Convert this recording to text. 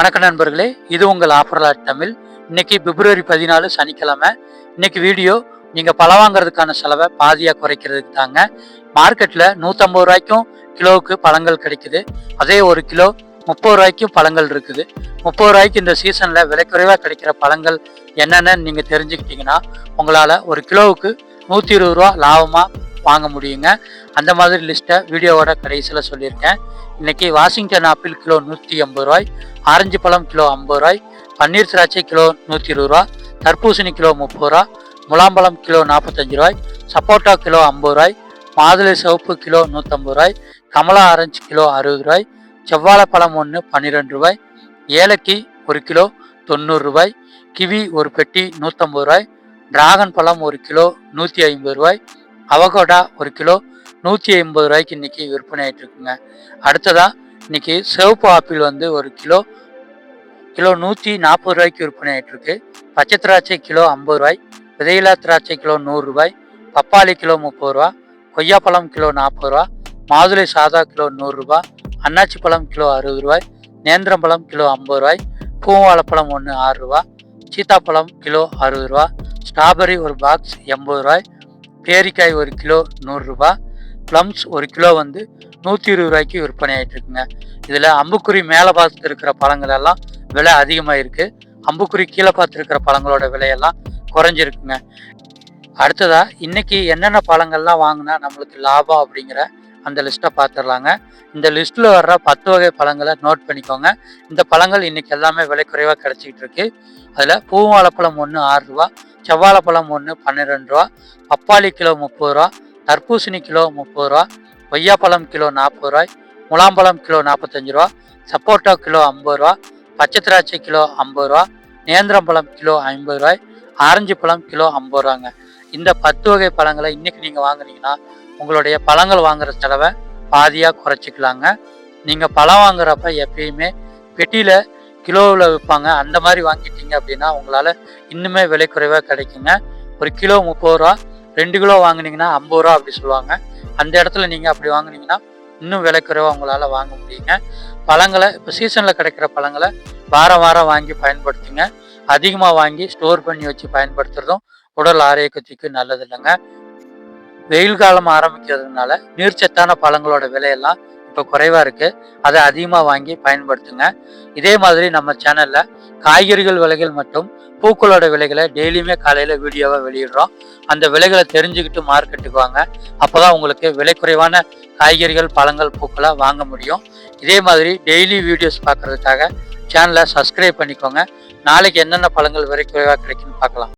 வணக்கம் நண்பர்களே இது உங்கள் ஆஃபர்லாட் தமிழ். இன்னைக்கு பிப்ரவரி பதினாலு சனிக்கிழமை. இன்னைக்கு வீடியோ நீங்கள் பழம் வாங்குறதுக்கான செலவை பாதியாக குறைக்கிறதுக்கு தாங்க. மார்க்கெட்டில் நூற்றம்பது ரூபாய்க்கும் கிலோவுக்கு பழங்கள் கிடைக்குது. அதே ஒரு கிலோ முப்பது ரூபாய்க்கும் பழங்கள் இருக்குது. முப்பது ரூபாய்க்கு இந்த சீசனில் விலை குறைவாக கிடைக்கிற பழங்கள் என்னென்னு நீங்கள் தெரிஞ்சுக்கிட்டீங்கன்னா உங்களால் ஒரு கிலோவுக்கு நூற்றி இருபது ரூபா லாபமாக வாங்க முடியுங்க. அந்த மாதிரி லிஸ்ட்டை வீடியோவோட கடைசியில் சொல்லியிருக்கேன். இன்னைக்கு வாஷிங்டன் ஆப்பிள் கிலோ நூற்றி ஐம்பது ரூபாய் ஆரஞ்சு பழம் கிலோ ஐம்பது ரூபாய் பன்னீர் திராட்சை கிலோ நூற்றி இருபது ரூபா தர்பூசணி கிலோ முப்பது ரூபா முலாம்பழம் கிலோ நாற்பத்தஞ்சு ரூபாய் சப்போட்டா கிலோ ஐம்பது ரூபாய் மாதுளை சிவப்பு கிலோ நூற்றம்பது ரூபாய் கமலா ஆரஞ்சு கிலோ அறுபது ரூபாய் செவ்வாழைப்பழம் ஒன்று பன்னிரெண்டு ரூபாய் ஏலக்கி ஒரு கிலோ தொண்ணூறு ரூபாய் கிவி ஒரு பெட்டி நூற்றம்பது ரூபாய் டிராகன் பழம் ஒரு கிலோ நூற்றி ஐம்பது ரூபாய் அவகோடா ஒரு கிலோ நூற்றி ஐம்பது ரூபாய்க்கு இன்றைக்கி விற்பனை ஆயிட்டு இருக்குங்க. இன்றைக்கி சிவப்பு ஆப்பிள் வந்து ஒரு கிலோ கிலோ நூற்றி நாற்பது ரூபாய்க்கு விற்பனை ஆயிட்டு இருக்கு. பச்சை திராட்சை கிலோ ஐம்பது ரூபாய் விதையில்லா திராட்சை கிலோ நூறுரூபாய் பப்பாளி கிலோ முப்பது ரூபா கொய்யாப்பழம் கிலோ நாற்பது ரூபா மாதுளை சாதா கிலோ நூறுரூபா அன்னாச்சி பழம் கிலோ அறுபது ரூபாய் நேந்திரம்பழம் கிலோ ஐம்பது ரூபாய் பூவாழைப்பழம் ஒன்று ஆறு ரூபா சீத்தாப்பழம் கிலோ அறுபது ரூபா ஸ்ட்ராபெரி ஒரு பாக்ஸ் எண்பது ரூபாய் பேரிக்காய் ஒரு கிலோ நூறுரூபா ப்ளம்ஸ் ஒரு கிலோ வந்து நூற்றி இருபது ரூபாய்க்கு விற்பனை ஆயிட்டு இருக்குங்க இதில் அம்புக்குறி மேலே பார்த்து இருக்கிற பழங்கள் எல்லாம் விலை அதிகமாக இருக்குது அம்புக்குறி கீழே பார்த்து இருக்கிற பழங்களோட விலையெல்லாம் குறைஞ்சிருக்குங்க. அடுத்ததாக இன்றைக்கி என்னென்ன பழங்கள்லாம் வாங்கினா நம்மளுக்கு லாபம் அப்படிங்கிற அந்த லிஸ்ட்டை பார்த்துடலாங்க. இந்த லிஸ்ட்டில் வர்ற பத்து வகை பழங்களை நோட் பண்ணிக்கோங்க. இந்த பழங்கள் இன்றைக்கி எல்லாமே விலை குறைவாக கிடச்சிக்கிட்டு இருக்கு. அதில் பூவாழைப்பழம் ஒன்று ஆறு ரூபா செவ்வாழைப்பழம் ஒன்று பன்னிரெண்டு ரூபா பப்பாளி கிலோ முப்பது ரூபா தர்பூசணி கிலோ முப்பது ரூபா கொய்யாப்பழம் கிலோ நாற்பது ரூபாய் முலாம்பழம் கிலோ நாற்பத்தஞ்சு ரூபா சப்போட்டா கிலோ ஐம்பது ரூபா பச்சை திராட்சை கிலோ ஐம்பது ரூபா நேந்திரம் பழம் கிலோ ஐம்பது ரூபாய் ஆரஞ்சு பழம் கிலோ ஐம்பது ரூபாங்க. இந்த பத்து வகை பழங்களை இன்னைக்கு நீங்கள் வாங்குனீங்கன்னா உங்களுடைய பழங்கள் வாங்குற செலவை பாதியாக குறைச்சிக்கலாங்க. நீங்கள் பழம் வாங்குறப்ப எப்பயுமே பெட்டியில் கிலோவில் விற்பாங்க. அந்த மாதிரி வாங்கிட்டீங்க அப்படின்னா உங்களால் இன்னுமே விலை குறைவாக கிடைக்குங்க. ஒரு கிலோ முப்பது ரூபா ரெண்டு கிலோ வாங்கினீங்கன்னா ஐம்பது ரூபா அப்படி சொல்லுவாங்க. அந்த இடத்துல நீங்கள் அப்படி வாங்குனீங்கன்னா இன்னும் விலை குறைவாக உங்களால் வாங்க முடியுங்க. பழங்களை இப்போ சீசனில் கிடைக்கிற பழங்களை வாரம் வாரம் வாங்கி பயன்படுத்துங்க. அதிகமாக வாங்கி ஸ்டோர் பண்ணி வச்சு பயன்படுத்துறதும் உடல் ஆரோக்கியத்துக்கு நல்லது இல்லைங்க. வெயில் காலம் ஆரம்பிக்கிறதுனால நீர்ச்சத்தான பழங்களோட விலையெல்லாம் இப்போ குறைவாக இருக்குது அதை அதிகமாக வாங்கி பயன்படுத்துங்க. இதே மாதிரி நம்ம சேனலில் காய்கறிகள் விலைகள் மற்றும் பூக்களோட விலைகளை டெய்லியுமே காலையில் வீடியோவாக வெளியிடுறோம். அந்த விலைகளை தெரிஞ்சுக்கிட்டு மார்க்கெட்டுக்கு வாங்க. அப்போ தான் உங்களுக்கு விலை குறைவான காய்கறிகள் பழங்கள் பூக்களை வாங்க முடியும். இதே மாதிரி டெய்லி வீடியோஸ் பார்க்குறதுக்காக சேனலை சப்ஸ்கிரைப் பண்ணிக்கோங்க. நாளைக்கு என்னென்ன பழங்கள் விலை குறைவாக கிடைக்குன்னு பார்க்கலாம்.